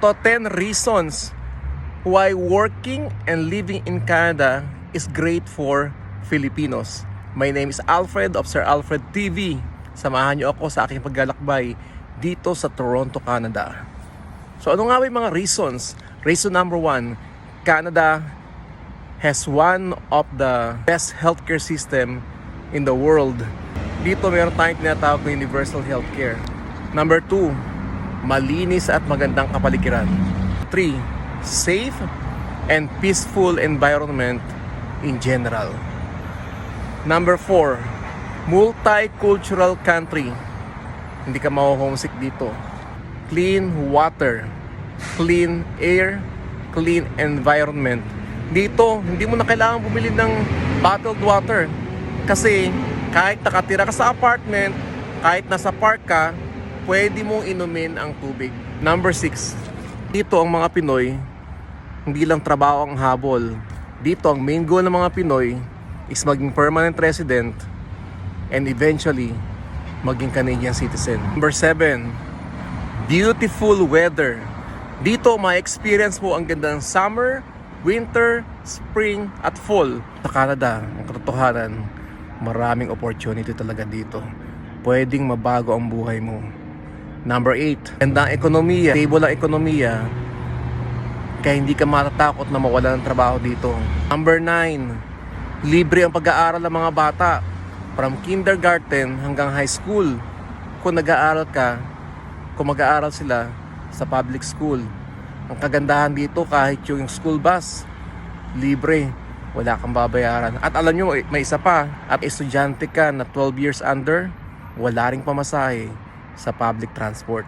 Ito 10 reasons why working and living in Canada is great for Filipinos. My name is Alfred of Sir Alfred TV. Samahan niyo ako sa aking paglalakbay dito sa Toronto, Canada. So ano nga ba yung mga reasons? Reason number one, Canada has one of the best healthcare system in the world. Dito meron tayong tinatawag na universal healthcare. Number two, malinis at magandang kapaligiran. Three, safe and peaceful environment in general. Number four, multicultural country. Hindi ka ma-homesick dito. Clean water, clean air, clean environment. Dito, hindi mo na kailangan bumili ng bottled water. Kasi kahit nakatira ka sa apartment, kahit nasa park ka, pwede mong inumin ang tubig. Number six, dito ang mga Pinoy, hindi lang trabaho ang habol. Dito ang main goal ng mga Pinoy is maging permanent resident and eventually maging Canadian citizen. Number 7, beautiful weather. Dito ma-experience mo ang ganda ng summer, winter, spring at fall. Sa Canada, ang katotohanan, maraming opportunity talaga dito. Pwedeng mabago ang buhay mo. Number 8, ganda ang ekonomiya, stable ang ekonomiya, kaya hindi ka matatakot na mawala ng trabaho dito. Number 9, libre ang pag-aaral ng mga bata from kindergarten hanggang high school. Kung nag-aaral ka, kung mag-aaral sila sa public school. Ang kagandahan dito kahit yung school bus, libre, wala kang babayaran. At alam nyo, may isa pa, at estudyante ka na 12 years under, wala ring pamasahe sa public transport.